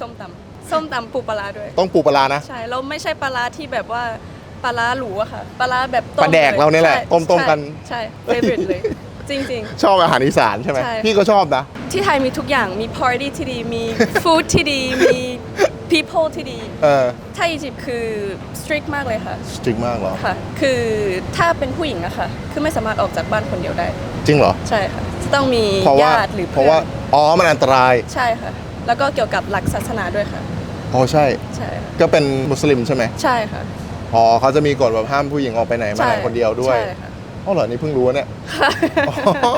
ส้มตำส้มตำปูปลาร้าด้วย ต้องปูปลาร้านะ ใช่เราไม่ใช่ปลาร้าที่แบบว่าปลาร้าหรูอะค่ะ ปลาร้าแบบปลาแดกเราเนี่ยแหละใช่ต้มๆกัน ใช่เฟเวอร์เลย จริง ชอบอาหารอีสานใช่ไหมใช่ พี่ก็ชอบนะ ๆ ที่ไทยมีทุกอย่างมี party ที่ดีมี food ที่ดีมี people ที่ดีเออถ้าอียิปต์คือ strict มากเลยค่ะสตริกมากเหรอ ค่ะ คือถ้าเป็นผู้หญิงอะค่ะ คือไม่สามารถออกจากบ้านคนเดียวได้ จริงเหรอ ใช่ค่ะ จะต้องมีเพราะว่าญาติหรือเพเพื่ราะอว่านอ๋อมันอันตราย ใช่ค่ะ แล้วก็เกี่ยวกับหลักศาสนาด้วยค่ะ อ๋อใช่ ใช่ค่ะก็เป็นมุสลิมใช่ไหมใช่ค่ะอ๋อเขาจะมีกฎแบบห้ามผู้หญิงออกไปไหนมาไหนคนเดียวด้วยใช่ค่ะอ๋อเหรอนี่เพิ่งรู้เนี่ยอ๋อ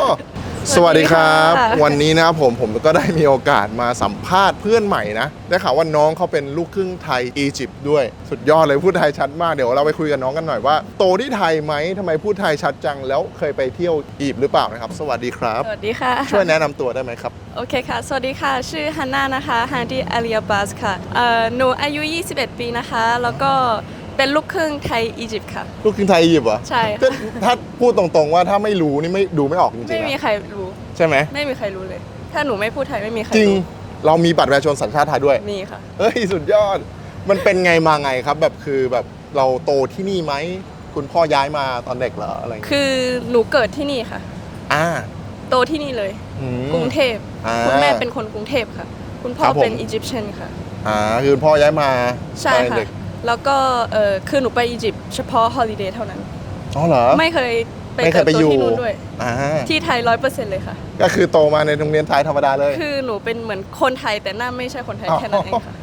สวัสดีครับสวัสดีค่ะวันนี้นะครับผมผมก็ได้มีโอกาสมาสัมภาษณ์เพื่อนใหม่นะได้ข่าวว่าน้องเขาเป็นลูกครึ่งไทยอียิปต์ด้วย สุดยอดเลยพูดไทยชัดมากเดี๋ยวเราไปคุยกับน้องกันหน่อยว่า โตที่ไทยไหมทำไมพูดไทยชัดจังแล้วเคยไปเที่ยวอียิปต์หรือเปล่านะครับ สวัสดีครับ สวัสดีค่ะ ช่วยแนะนำตัวได้ไหมครับ โอเคค่ะ สวัสดีค่ะ ชื่อฮันนานะคะฮันดี้อาลียาบัสค่ะเอ่อหนูอายุ 21 ปีนะคะ แล้วก็ เป็นลูกครึ่งไทยอียิปต์ค่ะ ลูกครึ่งไทยอียิปต์เหรอใช่ค่ะถ้าถ้าพูดตรงๆว่าถ้าไม่รู้นี่ไม่ดูไม่ออกจริงๆไม่มีนะใครรู้ ใช่ไหมไม่มีใครรู้เลย ถ้าหนูไม่พูดไทยไม่มีใครจริงรู้เรามีบัตรประชาชนสัญชาติไทยด้วย มีค่ะ เฮ้ยสุดยอด มันเป็นไงมาไงครับ แบบคือแบบเราโตที่นี่ไหม คุณพ่อย้ายมาตอนเด็กเหรออะไรอย่างเงี้ยคือหนูเกิดที่นี่ค่ะ อ่าโตที่นี่เลย อืม กรุงเทพอ่าคุณแม่เป็นคนกรุงเทพค่ะ คุณพ่อครับผม เป็นอียิปเชียนค่ะ อ่าคือคุณพ่อย้ายมาใช่ตอนค่ะ เด็ก แล้วก็เออคือหนูไปอียิปต์เฉพาะฮอลิเดย์เท่านั้น อ๋อเหรอ ไม่เคยไปไม่เคเติยบไปโตอยู่ที่นู่นด้วย อ่าที่ไทยร้อยเปอร์เซ็นต์เลยค่ะ ก็คือโตมาในโรงเรียนไทยธรรมดาเลย คือหนูเป็นเหมือนคนไทยแต่หน้าไม่ใช่คนไทยอ๋อแค่นั้นเองค่ะ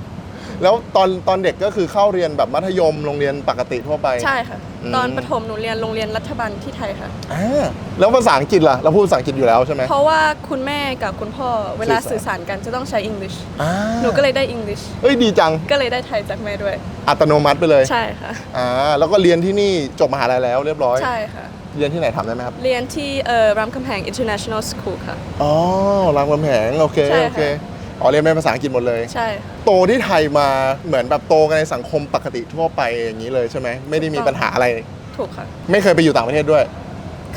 แล้วตอนตอนเด็กก็คือเข้าเรียนแบบมัธยมโรงเรียนปกติทั่วไป ใช่ค่ะ อืม ตอนประถมหนูเรียนโรงเรียนรัฐบาลที่ไทยค่ะ อ่าแล้วภาษาอังกฤษล่ะเราพูดภาษาอังกฤษอยู่แล้วใช่ไหม เพราะว่าคุณแม่กับคุณพ่อเวลาสื่สื่ออสาสาร รกันจะต้องใช้ English อ่าหนูก็เลยได้ English เฮ้ยดีจังก็เลยได้ไทยจากแม่ด้วย อัตโนมัติไปเลยใช่ค่ะ อ่าแล้วก็เรียนที่นี่จบมหาลัยแล้วเรียบร้อย ใช่ค่ะ เรียนที่ไหนทำได้ไหมครับ เรียนที่เอ่อรามคำแหง International School ค่ะ อ๋อรามคำแหงโอเคใช่โอเคค่ะ อ๋อเรียนเป็นภาษาอังกฤษหมดเลย ใช่ค่ะโตที่ไทยมาเหมือนแบบโตกันในสังคมปกติทั่วไปอย่างนี้เลยใช่ไหมไม่ได้มีถูกต้องปัญหาอะไร ถูกค่ะ ไม่เคยไปอยู่ต่างประเทศด้วย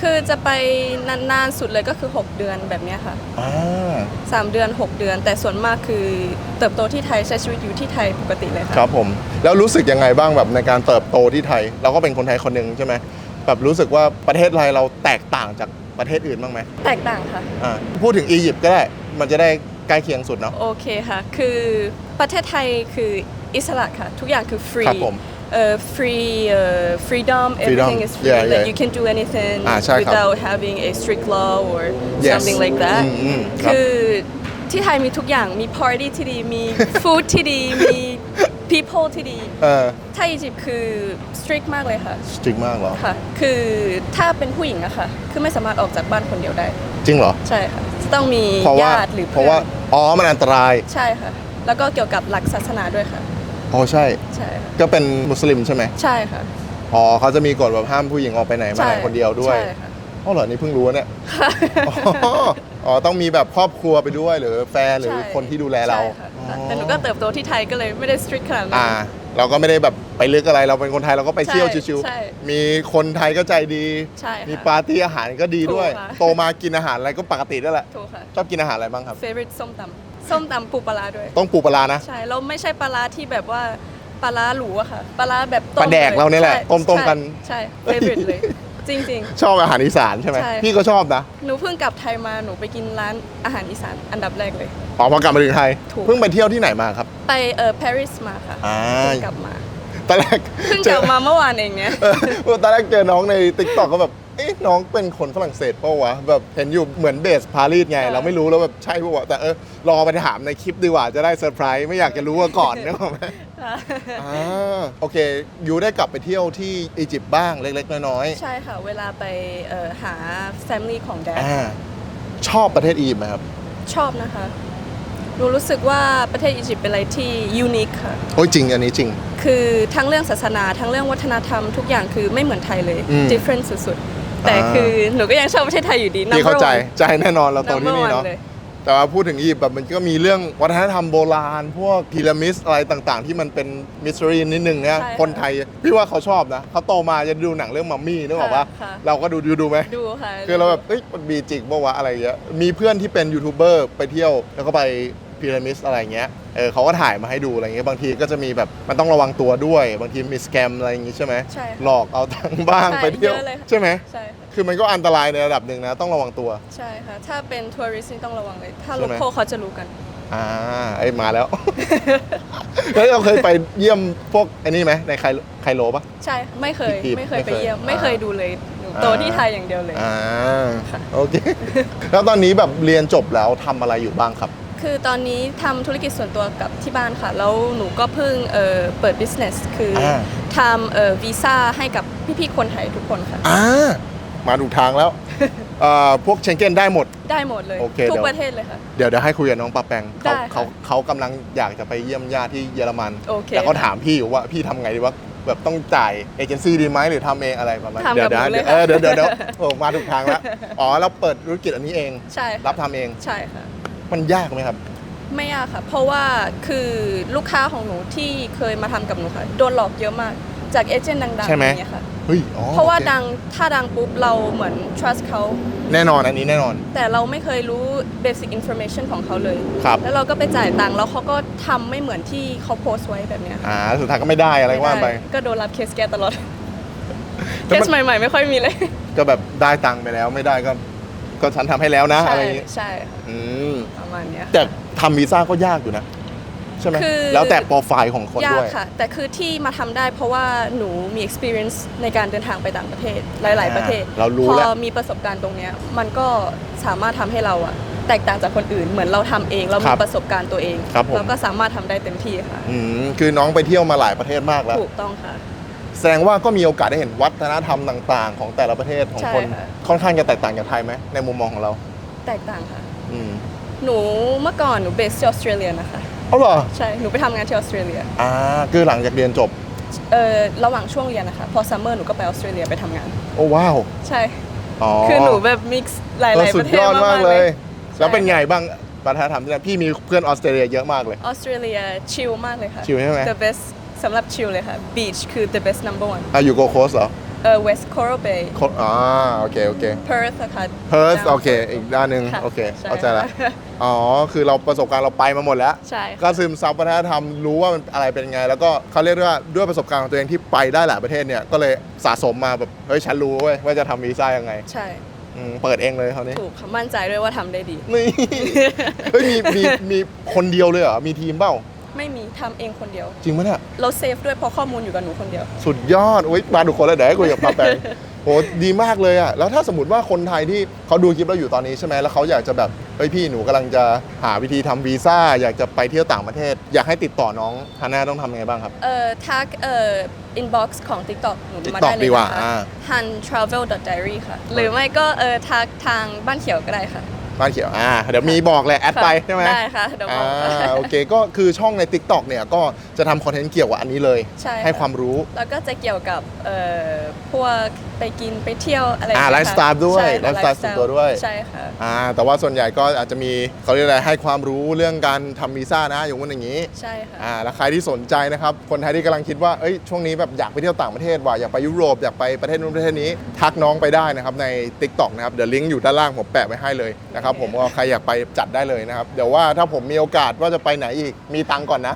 คือจะไปนานๆสุดเลยก็คือ 6 เดือนแบบเนี้ยค่ะ อ่า 3 เดือน 6 เดือน แต่ส่วนมากคือเติบโตที่ไทยใช้ชีวิตอยู่ที่ไทยปกติเลยคค่ะรับผม แล้วรู้สึกยังไงบ้างแบบในการเติบโตที่ไทย เราก็เป็นคนไทยคนหนึ่งใช่ไหมแบบรู้สึกว่าประเทศไทยเราแตกต่างจากประเทศอื่นบ้างไหมแตกต่างค่ะ อ่าพูดถึงอียิปต์ก็ได้มันจะได้ ใกล้เคียงสุดเนาะ โอเคค่ะ คือประเทศไทยคืออิสระค่ะ ทุกอย่างคือฟรีครับผมเอ่อ free เอ่อ freedom everything is free Yeah, yeah. like you can do anything อ่าใช่ครับ without having a strict law or Yes. something like that อืมอืมครับ คือที่ไทยมีทุกอย่าง มี party ที่ดี มี food ที่ดี มี people ที่ดี เออถ้าอียิปต์คือ strict มากเลยค่ะสตริกมากเหรอ ค่ะ คือถ้าเป็นผู้หญิงอะค่ะ คือไม่สามารถออกจากบ้านคนเดียวได้ จริงเหรอ ใช่ค่ะ จะต้องมีเพราะว่าญาติหรือเพเพื่ราะอว่านอ๋อมันอันตรายใช่ค่ะ แล้วก็เกี่ยวกับหลักศาสนาด้วยค่ะ อ๋อใช่ ใช่ค่ะก็เป็นมุสลิมใช่ไหมใช่ค่ะ อ๋อเขาจะมีกฎแบบห้ามผู้หญิงออกไปไหนมาไหนใช่คนเดียวด้วยใช่ค่ะ อ๋อเหรอนี่เพิ่งรู้เนี่ยอ๋ออ๋อต้องมีแบบครอบครัวไปด้วยหรือแฟนหรือใช่คนที่ดูแลเราใช่ค่ะอ๋อแต่หนูก็เติบโตที่ไทยก็เลยไม่ได้ strict ขนาดนั้อ่าน เราก็ไม่ได้แบบไปลึกอะไรเราเป็นคนไทยเราก็ไปเที่ยวใช่ชิวใช่ๆมีคนไทยก็ใจดี ใช่ค่ะมีปาร์ตี้อาหารก็ดีด้วย ถูกค่ะ โตมากินอาหารอะไรก็ปกตินั่นแหละถูกค่ะ ชอบกินอาหารอะไรบ้างครับ favorite ส้มตำส้มตำปูปลาร้าด้วย ต้องปูปลาร้านะใช่เราไม่ใช่ปลาร้าที่แบบว่าปลาร้าหรูอะค่ะ ปลาร้าแบบต้มปลาแดกเราเนี่ยแหละใช่ต้มๆกัน ใช่ favorite เลย จริง ชอบอาหารอีสานใช่ไหมใช่ พี่ก็ชอบนะๆหนูเพิ่งกลับไทยมาหนูไปกินร้านอาหารอีสานอันดับแรกเลย อ๋อพอกลับมาถึงไทย ถูก เพิ่งไปเที่ยวที่ไหนมาครับ ไปเอ่อปารีสมาค่ะอ่า เพิ่งกลับมาตอนแรกเพิ่งเจกอลับมาเมื่อวานเองเนี่ย เออตอนแรกเจอน้องในติ๊กต็อกก็แบบ เอ๊ะน้องเป็นคนฝรั่งเศสเปล่าวะแบบเห็นอยู่เหมือนเบสปารีสไงใช่เราไม่รู้แล้วแบบใช่ปะวะแต่เออรอไปถามในคลิปดีกว่าจะได้เซอร์ไพรส์ไม่อยากจะรู้ว่าก่อนนึกออกไหมอ่าโอเคยูได้กลับไปเที่ยวที่อียิปต์บ้างเล็กๆน้อยใช่ค่ะ เวลาไปเอ่อหา family ของแดๆดอ่าชอบประเทศอียิปต์ไหมครับชอบนะคะหนูรู้สึกว่าประเทศอียิปต์เป็นอะไรที่ยูนิคค่ะ โอ้ยจริงอันนี้จริง คือทั้งเรื่องศาสนา ทั้งเรื่องวัฒนธรรมทุกอย่างคือไม่เหมือนไทยเลย อืม different สุดๆ แต่อ่าคือหนูก็ยังชอบประเทศไทยอยู่ดีพี่เข้าใจ number one ใจแน่นอนเราโตที่ number นี่ one เนาะเลยแต่ว่าพูดถึงอียิปต์แบบมันก็มีเรื่องวัฒนธรรมโบราณ พวกพีระมิดอะไรต่างๆ ที่มันเป็นมิส t รีนิดนึงเนี่ยใช่ค่ะคนไทยพี่ว่าเขาชอบนะเขาโตมาจะดูหนังเรื่องมัมมี่นึกออกปะค่ะเราก็ดูดูดูไหมดูค่ะคือเราแบบเอ้ยมันมีจริงปะวะอะไรเงี้ยมีเพื่อนที่เป็นยูทูบเบอร์ไปเที่ยวแล้วก็ไป พีระมิดอะไรเงี้ย เออเขาก็ถ่ายมาให้ดูอะไรเงี้ย บางทีก็จะมีแบบมันต้องระวังตัวด้วย บางทีมีสแกมอะไรอย่างงี้ใช่ไหมใช่ค่ะหลอกเอาตังค์บ้างใช่ไปเที่ยวเยอะเลยค่ะ ใช่ไหม ใช่ค่ะคือมันก็อันตรายในระดับหนึ่งนะ ต้องระวังตัว ใช่ค่ะ ถ้าเป็นทัวริสต์นี่ต้องระวังเลย ถ้าใช่โลไหม โก้เขาจะรู้กัน อ่าไอ้ยมาแล้ว เฮ้ยเราเคยไปเยี่ยมพวกไอ้นี่ไหมในไคไคโลปะ ใช่ไม่เคยพี่ไม่เคย ไม่ไปเคยเยี่ยมอ่าไม่เคยดูเลยหนูโตอ่า ที่ไทยอย่างเดียวเลย อ่าค่ะโอเค แล้วตอนนี้แบบเรียนจบแล้วทำอะไรอยู่บ้างครับ คือตอนนี้ทำธุรกิจส่วนตัวกับที่บ้านค่ะ แล้วหนูก็เพิ่งเอ่อเปิด business คืออา ทำเอ่อวีซ่าให้กับพี่ๆคนไทยทุกคนค่ะ อ่ามาถูกทางแล้วเอ่อพวกเชงเก้นได้หมด ได้หมดเลย โอเคทุกเดี๋ยว ประเทศเลยค่ะ เดี๋ยวเดี๋ยวให้คุยกับน้องปาแปงเขาได้ค่ะเขาเขากำลังอยากจะไปเยี่ยมญาติที่เยอรมันโอเคแต่เขาถามพี่อยู่ว่าพี่ทำไงดีว่าแบบต้องจ่ายเอเจนซี่ดีไหมหรือทำเองอะไรประมาณทำเดี๋ยกัวบเดี๋ยวหนูเลยเดี๋ยวค่ะ เออเดี๋ยวเดี๋ยวเดี๋ยวโอ้มาถูกทางแล้วอ๋อเราเปิดธุรกิจอันนี้เอง ใช่ค่ะรับทำเอง ใช่ค่ะ มันยากไหมครับ ไม่ยากค่ะ เพราะว่าคือลูกค้าของหนูที่เคยมาทำกับหนูค่ะ โดนหลอกเยอะมากจากเอเจนต์ดังๆใช่ไหม อย่างเงี้ยค่ะ เฮ้ยอ๋อเพราะว่าโอคดังถ้าดังปุ๊บเราเหมือน trust เขา แน่นอนอันนี้แน่นอน แต่เราไม่เคยรู้ basic information ของเขาเลย ครับ แล้วเราก็ไปจ่ายตังค์แล้วเขาก็ทำไม่เหมือนที่เขาโพสต์ไว้แบบเนี้ยค่ะอ่าสุดท้ายก็ไม่ได้อะไรก็ว่าไปม่ด้ก็โดนรับเคสแกตลอด เคแล้วมัสนใหม่ ๆ ไม่ค่อยมีเลย ก็แบบได้ตังค์ไปแล้วไม่ได้ก็ ก็ฉันทำให้แล้วนะ อะไรใช่อย่างงี้ ใช่ค่ะ อืมประมาณเนี้ยค่ะแต่ทำวีซ่าก็ยากอยู่นะ ใช่ไหมคือ แล้วแต่โปรไฟล์ของคนยาด้กวย ค่ะ แต่คือที่มาทำได้เพราะว่าหนูมี experience ในการเดินทางไปต่างประเทศหลาย ๆ ประเทศอ่าเรารู้พแล้วอมีประสบการณ์ตรงเนี้ยมันก็สามารถทำให้เราอะแตกต่างจากคนอื่น เหมือนเราทำเองเราครัมีบประสบการณ์ตัวเองครับผม เราก็สามารถทำได้เต็มที่ค่ะ อืมคือน้องไปเที่ยวมาหลายประเทศมากแล้ว ถูกต้องค่ะ แสดงว่าก็มีโอกาสได้เห็นวัฒนธรรมต่าง ๆ ของแต่ละประเทศของใช่คนค่ะ ค่อนข้างจะแตกต่างจากไทยไหมในมุมมองของเรา แตกต่างค่ะ อืมหนูเมื่อก่อนหนูเบสที่ออสเตรเลียนะคะ เอาเหรอใช่ หนูไปทำงานที่ออสเตรเลีย อ่าคือหลังจากเรียนจบ เอ่อระหว่างช่วงเรียนนะคะ พอซัมเมอร์หนูก็ไปออสเตรเลียไปทำงาน โอ้ว้าวใช่ อ๋อคือหนูแบบมิกซ์หลายเออๆสุปดระเทศยอดมากเลยใช่แล้วเป็นไงบ้างวัฒนธรรมที่นั่นพี่มีเพื่อนออสเตรเลียเยอะมากเลย ออสเตรเลียชิลมากเลยค่ะ ชิลใช่ไหม the best สำหรับชิลเลยค่ะ beach คือ the best number one อะอยู่โกโคสเหรอ เอ่อ west coral bay โคอ่าโอเคโอเค perth อะค่ะเพิร์ส down โอเค อีกด้านหนึ่งค่ะโอเคใช่เข้าใจละค่ะ อ๋อ คือเราประสบการณ์เราไปมาหมดแล้ว ใช่ค่ะ ก็ซึมซับวัฒนธรรมรู้ว่ามันอะไรเป็นไง แล้วก็เขาเรียกได้ว่าด้วยประสบการณ์ของตัวเองที่ไปได้หลายประเทศเนี่ย ก็เลยสะสมมาแบบ เฮ้ย ฉันรู้เว้ยว่าจะทำวีซ่ายังไงใช่ อืมเปิดเองเลยคราวนี้ถูกค่ะมั่นใจด้วยว่าทำได้ดี นี่ เฮ้ยมีมีมีคนเดียวเลยเหรอ มีทีมเปล่า ไม่มีทำเองคนเดียว จริงไหมเนี่ย เราเซฟด้วยเพราะข้อมูลอยู่กับหนูคนเดียว สุดยอดอุ้ยมาดูคนแล้วเดี๋ยวให้คุยกับปาแปง โหดีมากเลยอะแล้วถ้าสมมติว่าคนไทยที่เขาดูคลิปเราอยู่ตอนนี้ใช่ไหมแล้วเขาอยากจะแบบเฮ้ยพี่หนูกำลังจะหาวิธีทำวีซ่า อยากจะไปเที่ยวต่างประเทศ อยากให้ติดต่อน้องฮาน่าต้องทำยังไงบ้างครับ เอ่อทักเอ่อ inbox ของ TikTok หนูมา TikTok ได้เลยดีกว่านะคะ อ่า han travel diary ค่ะ หรือไม่ก็เอ่อทักทางบ้านเขียวก็ได้ค่ะ บ้านเขียวอ่าเดี๋ยวมีบอกเลยแอดไปใช่ไหมได้ค่ะเดี๋ยวบอ่าอกค่ะโอเคก็คือช่องใน TikTok เนี่ยก็จะทำคอนเทนต์เกี่ยวกับอันนี้เลย ใช่ค่ะให้ความรู้ แล้วก็จะเกี่ยวกับเอ่อพวก ไปกินไปเที่ยวอะไรอ่าย่งไลเงี้ฟ์ค่ะสไตล์ด้วยใช่ค่ะไลฟ์สไตล์ส่วนตัวด้วยใช่ค่ะอ่าแต่ว่าส่วนใหญ่ก็อาจจะมีเขาเรียกอะไรให้ความรู้เรื่องการทำวีซ่านะอย่างนู้นอย่างนี้ใช่ค่ะอ่าแล้วใครที่สนใจนะครับคนไทยที่กำลังคิดว่าเอ้ยช่วงนี้แบบอยากไปเที่ยวต่างประเทศว่ะอยากไปยุโรปอยากไปประเทศนู้นประเทศนี้ทักน้องไปได้นะครับใน Tik t o k นะครับเดี๋ยวลิงก์อยู่ด้านล่างผมแปะไว้ให้เลยนะครับผมก็ใครอยากไปจัดได้เลยนะครับเดี๋ยวว่าถ้าผมมีโอกาสว่าจะไปไหนอีกมีตังค์ก่อนนะ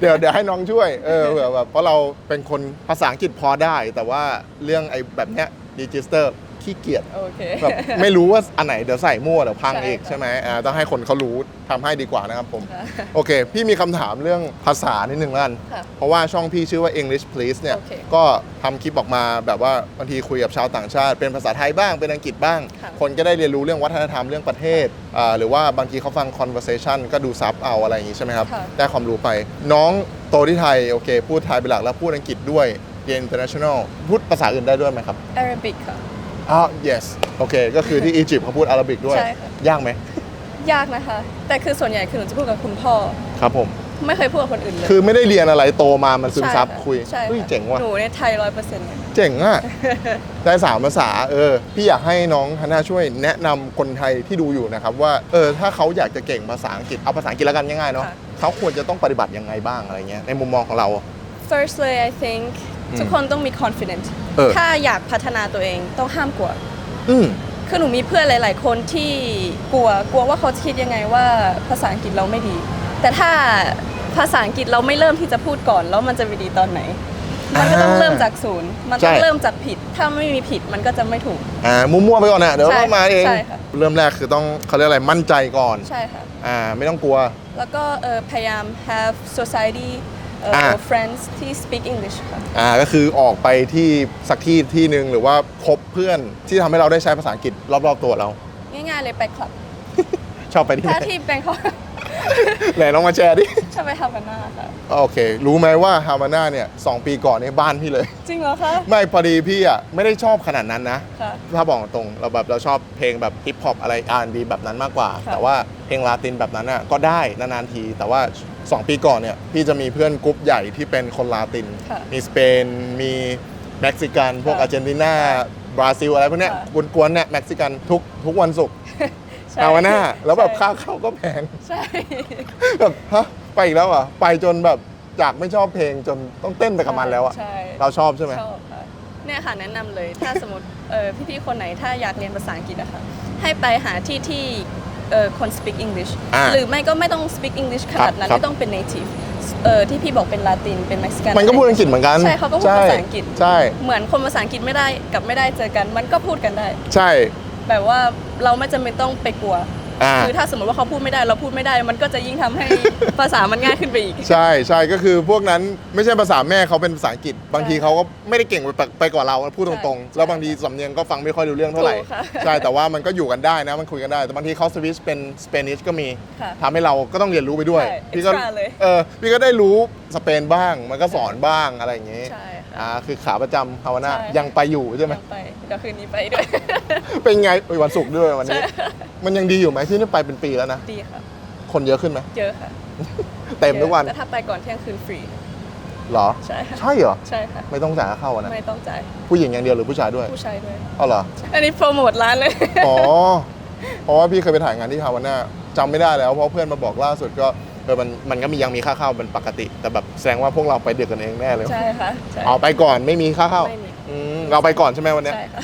เดี๋ยวเดี๋ยวให้น้องช่วยเออเผื่อแบบเพราะเราเป็นคนภาษาอังกฤษพอได้ แต่ว่าเรื่องไอ้แบบเนี้ยดีจิสเตอร์ขี้เกียจโอเค แบบไม่รู้ว่าอันไหนเดี๋ยวใส่มั่วเดี๋ยวพังใช่อีกค่ะใช่ไหมอ่าต้องให้คนเขารู้ทำให้ดีกว่านะครับผมค่ะโอเค พี่มีคำถามเรื่องภาษานิดนึงแล้วกัน ค่ะเพราะว่าช่องพี่ชื่อว่า English Please เนี่ย โอเคก็ทำคลิปออกมาแบบว่าบางทีคุยกับชาวต่างชาติ เป็นภาษาไทยบ้างเป็นอังกฤษบ้าง ค่ะ คนก็ได้เรียนรู้เรื่องวัฒนธรรมเรื่องประเทศอ่าหรือว่าบางทีเขาฟัง conversation ก็ดูซับเอาอะไรอย่างงี้ใช่ไหมครับ ค่ะ ได้ความรู้ไป น้องโตที่ไทยโอเค พูดไทยเป็นหลักแล้วพูดอังกฤษด้วย เรียน international พูดภาษาอื่นได้ด้วยไหมครับ Arabic ค่ะ อ๋อ yes โอเค ก็คือที่อียิปต์เขาพูดอาหรับิกด้วย ใช่ค่ะ ยากไหมยากนะคะ แต่คือส่วนใหญ่คือหนูจะพูดกับคุณพ่อ ครับผม ไม่เคยพูดกับคนอื่นเลยคือไม่ได้เรียนอะไรโตมามันซึมซับใช่ะคุยใช่ค่ะเฮ้ยเจ๋งว่ะ หนูในยไทยร้อยเปอร์เซ็นต์เจ๋งอะ ได้สามภาษาเออ พี่อยากให้น้องฮันน่าช่วยแนะนำคนไทยที่ดูอยู่นะครับ ว่าเออถ้าเขาอยากจะเก่งภาษาอังกฤษเอาภาษาอังกฤษแล้วกันง่ายๆเนาะค่ะเขาควรจะต้องปฏิบัติยังไงบ้างอะไรเงี้ยในมุมมองของเรา firstly I think อืม ทุกคนต้องมี confident เออ ถ้าอยากพัฒนาตัวเองต้องห้ามกลัว อืม คือหนูมีเพื่อนหลาย ๆ คนที่กลัวกลัวว่าเขาจะคิดยังไงว่าภาษาอังกฤษเราไม่ดี แต่ถ้าภาษาอังกฤษเราไม่เริ่มที่จะพูดก่อน แล้วมันจะไปดีตอนไหน มันก็ต้องอ่าเริ่มจากศูนย์ มันต้องใช่ เริ่มจากผิด ถ้าไม่มีผิดมันก็จะไม่ถูก อ่ามั่วๆไปก่อนนะเดี๋ยวใช่เรามาเอง ใช่ค่ะ เริ่มแรกคือต้องเขาเรียกอะไรมั่นใจก่อน ใช่ค่ะ อ่า ไม่ต้องกลัว แล้วก็เอ่อพยายาม have society เอ่ออ่า or friends ที่ speak English ค่ะ อ่าก็คือออกไปที่สักที่ที่หนึ่งหรือว่าคบเพื่อนที่ทำให้เราได้ใช้ภาษาอังกฤษรอบๆตัวเรา ง่ายๆเลยไปคลับชอบไปที่ไหถ้านที่แบงคอก ไหนลองมาแชร์ดิชอบไปฮาวาน่าค่ะ โอเค รู้ไหมว่าฮาวาน่าเนี่ยสองปีก่อนในยบ้านพี่เลย จริงเหรอคะ ไม่พอดีพี่อะไม่ได้ชอบขนาดนั้นนะ ค่ะ ถ้าบอกตรงเราแบบเราชอบเพลงแบบฮิปฮอปอะไร R&B แบบนั้นมากกว่า ค่ะ แต่ว่าเพลงลาตินแบบนั้นอะก็ได้นานๆที แต่ว่า 2 ปีก่อนเนี่ยพี่จะมีเพื่อนกรุ๊ปใหญ่ที่เป็นคนลาติน ค่ะมีสเปน มีเม็กซิกัน พวกค่ะอาร์เจนตินาบราซิลอะไรพวกเนี้ยค่ะ กวนๆเนี่ยเม็กซิกันทุกทุกวันศุกร์ ใช่ฮาวาน่าแล้วแบบใช่ค่าเข้าก็แพง ใช่ แบบฮะไปอีกแล้วเหรอะไปจนแบบจากไม่ชอบเพลงจนต้องเต้นไปกับมันแล้วอะใช่ เราชอบใช่ไหม ชอบค่ะเนี่ยค่ะแนะนำเลยถ้าสมมติเออพี่ๆคนไหนถ้าอยากเรียนภาษาอังกฤษอะค่ะให้ไปหาที่ที่เออคน speak English อ่าหรือไม่ก็ไม่ต้อง speak English ขนาดนั้นครับ ไม่ต้องเป็น native เออที่พี่บอกเป็นลาตินเป็นเม็กซิกันมันก็พูดอังกฤษเหมือนกันใช่เขาก็พูดภาษาอังกฤษ ใช่ เหมือนคนภาษาอังกฤษไม่ได้กับไม่ได้เจอกัน มันก็พูดกันได้ ใช่ แบบว่าเราไม่จำเป็นต้องไปกลัว อ่า คือถ้าสมมติว่าเขาพูดไม่ได้เราพูดไม่ได้ มันก็จะยิ่งทำให้ ภาษามันง่ายขึ้นไปอีก ใช่ใช่ก็คือพวกนั้นไม่ใช่ภาษาแม่เขาเป็นภาษาอังกฤษ บางทีเขาก็ไม่ได้เก่งไปไปกว่าเราพูดตรงๆใช่แล้วบางทีสำเนียงก็ฟังไม่ค่อยรู้เรื่องเท่าไหร่ ถูกค่ะใช่แต่ว่ามันก็อยู่กันได้นะมันคุยกันได้ แต่บางทีเขาสวิชเป็นสเปนิชก็มีค่ะทำให้เราก็ต้องเรียนรู้ไปด้วยใช่พี่ก็ extra เลย เออพี่ก็ได้รู้สเปนบ้างมันก็สอนบ้างอะไรอย่างงี้ ใช่ค่ะ อ่าคือขาประจำฮาวาน่าใช่ ยังไปอยู่ใช่ไหม ยังไปเดี๋ยวคืนนี้ไปด้วย เป็นไงเอ้ยวันศุกร์ด้วยวันนี้ ใช่ มันยังดีอยู่ไหมที่นี่ไปเป็นปีแล้วนะ ดีค่ะ คนเยอะขึ้นไหมเยอะค่ะเต็มทุกวันแต่ถ้าไปก่อนเที่ยงคืนฟรี เหรอ ใช่ค่ะ ใช่เหรอ ใช่ค่ะ ไม่ต้องจ่ายค่าเข้าอะนะ ไม่ต้องจ่ายผู้หญิงอย่างเดียวหรือผู้ชายด้วยผู้ชายด้วย เอาเหรอ อันนี้โปรโมทร้านเลย อ๋อ เพราะว่าพี่เคยไปถ่ายงานที่ฮาวาน่าจำไม่ได้แล้ว เพราะเพื่อนมาบอกล่าสุดก็ เออมันมันก็มียังมีค่าเข้าเป็นปกติ แต่แบบแสดงว่าพวกเราไปเดือกกันเองแน่เลยใช่ค่ะใช่เอาไปก่อนไม่มีค่าเข้าไม่มีอืมเราไปก่อนใช่ไหมวันเนี้ย ใช่ค่ะ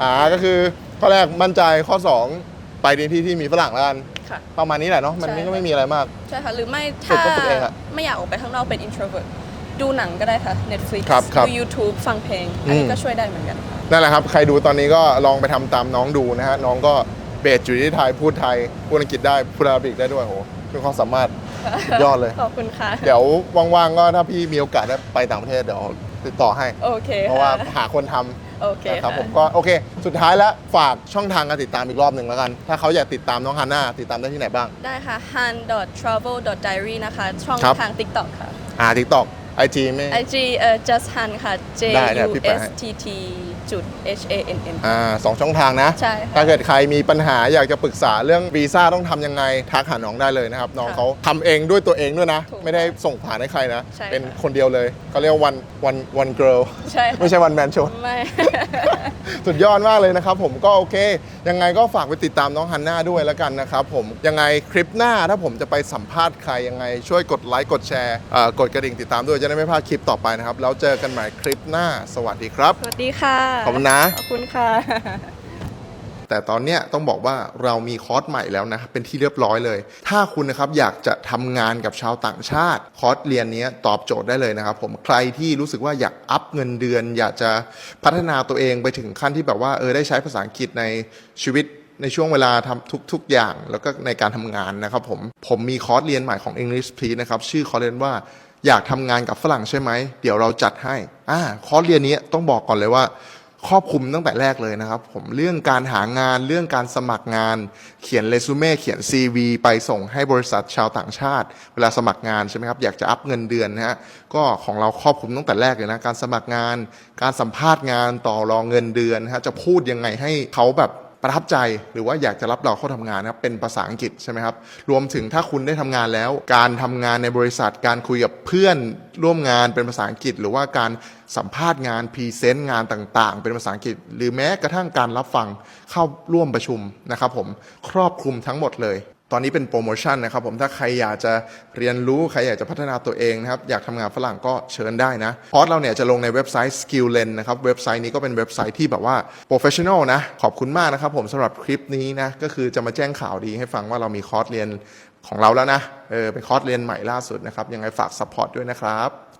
อ่าก็คือข้อแรกมั่นใจข้อ 2 ไปในที่ที่มีฝรั่งแล้วกันค่ะ ประมาณนี้แหละเนาะมันใช่ ก็ไม่มีอะไรมาก ใช่ค่ะ หรือไม่ฝึกถ้าก็ฝึกเองอะไม่อยากออกไปข้างนอกเป็น introvert ดูหนังก็ได้ค่ะ Netflix ครับครับดู YouTube ฟังเพลง อันนี้อืมก็ช่วยได้เหมือนกันค่ะนั่นแหละครับ ใครดูตอนนี้ก็ลองไปทำตามน้องดูนะฮะน้องก็ เบสอยู่ที่ไทยพูดไทยพูดอังกฤษได้พูดอาหรับิกได้ด้วยโหเป็นความสามารถสุดยอดเลย ขอบคุณค่ะ เดี๋ยวว่างๆก็ถ้าพี่มีโอกาสได้ไปต่างประเทศเดี๋ยวติดต่อให้ โอเคเพราะว่าค่หาคนทำโอเคนะครับค่ะผมก็โอเค สุดท้ายแล้วฝากช่องทางการติดตามอีกรอบหนึ่งแล้วกัน ถ้าเขาอยากติดตามน้องฮาน่าติดตามได้ที่ไหนบ้าง ได้ค่ะ han travel diary นะคะ ช่องครับ ทาง TikTok ค่ะ อ่าทิกตอกไอจีไม่ IG เอ่อ just han ค่ะ J ได้เดี๋ยว U พี่แปะ S ให้ T T จุด H A N N อ่าสองช่องทางนะ ใช่ค่ะถ้าเกิดใครมีปัญหาอยากจะปรึกษาเรื่องวีซ่าต้องทำยังไงทักหาน้องได้เลยนะครับ น้องค่ะเขาทำเองด้วยตัวเองด้วยนะ ถูกไม่ได้ส่งผ่านให้ใครนะ ใช่เป็นค่ะคนเดียวเลยเขาเรียกว่า one one one girl ใช่ค่ะไม่ใช่ one man show ไม่ สุดยอดมากเลยนะครับ ผมก็โอเค ยังไงก็ฝากไปติดตามน้องฮันน่าด้วยแล้วกันนะครับผมยังไงคลิปหน้าถ้าผมจะไปสัมภาษณ์ใครยังไง ช่วยกดไลค์กดแชร์เอ่อกดกระดิ่งติดตามด้วยจะได้ไม่พลาดคลิปต่อไปนะครับแล้วเจอกันใหม่คลิปหน้า สวัสดีครับ สวัสดีค่ะ ขอบคุณนะ ขอบคุณค่ะ แต่ตอนเนี้ยต้องบอกว่าเรามีคอร์สใหม่แล้วนะเป็นที่เรียบร้อยเลย ถ้าคุณนะครับอยากจะทำงานกับชาวต่างชาติ คอร์สเรียนนี้ตอบโจทย์ได้เลยนะครับผมใครที่รู้สึกว่าอยากอัพเงินเดือน อยากจะพัฒนาตัวเองไปถึงขั้นที่แบบว่าเออได้ใช้ภาษาอังกฤษในชีวิตในช่วงเวลาทำทุก ๆ อย่าง แล้วก็ในการทำงานนะครับผม ผมมีคอร์สเรียนใหม่ของ English Please นะครับ ชื่อคอร์สเรียนว่าอยากทำงานกับฝรั่งใช่ไหม เดี๋ยวเราจัดให้ อ่า คอร์สเรียนนี้ต้องบอกก่อนเลยว่า ครอบคลุมตั้งแต่แรกเลยนะครับ ผมเรื่องการหางานเรื่องการสมัครงาน เขียนเรซูเม่เขียน CV ไปส่งให้บริษัทชาวต่างชาติ เวลาสมัครงานใช่ไหมครับอยากจะอัพเงินเดือนนะฮะก็ของเราครอบคลุมตั้งแต่แรกเลยนะการสมัครงาน การสัมภาษณ์งานต่อรองเงินเดือนนะฮะจะพูดยังไงให้เขาแบบ ประทับใจหรือว่าอยากจะรับเราเข้าทำงานนะครับเป็นภาษาอังกฤษใช่ไหมครับรวมถึงถ้าคุณได้ทำงานแล้ว การทำงานในบริษัทการคุยกับเพื่อนร่วมงานเป็นภาษาอังกฤษ หรือว่าการสัมภาษณ์งานพรีเซนต์งานต่างๆ เป็นภาษาอังกฤษ หรือแม้กระทั่งการรับฟังเข้าร่วมประชุมนะครับผมครอบคลุมทั้งหมดเลย ตอนนี้เป็นโปรโมชั่นนะครับผมถ้าใครอยากจะเรียนรู้ ใครอยากจะพัฒนาตัวเองนะครับอยากทำงานฝรั่งก็เชิญได้นะคอร์สเราเนี่ยจะลงในเว็บไซต์ Skilllen นะครับเว็บไซต์นี้ก็เป็นเว็บไซต์ที่แบบว่า professional นะขอบคุณมากนะครับผมสำหรับคลิปนี้นะก็คือจะมาแจ้งข่าวดีให้ฟังว่าเรามีคอร์สเรียนของเราแล้วนะเออเป็นคอร์สเรียนใหม่ล่าสุดนะครับยังไงฝาก support ด้วยนะครับ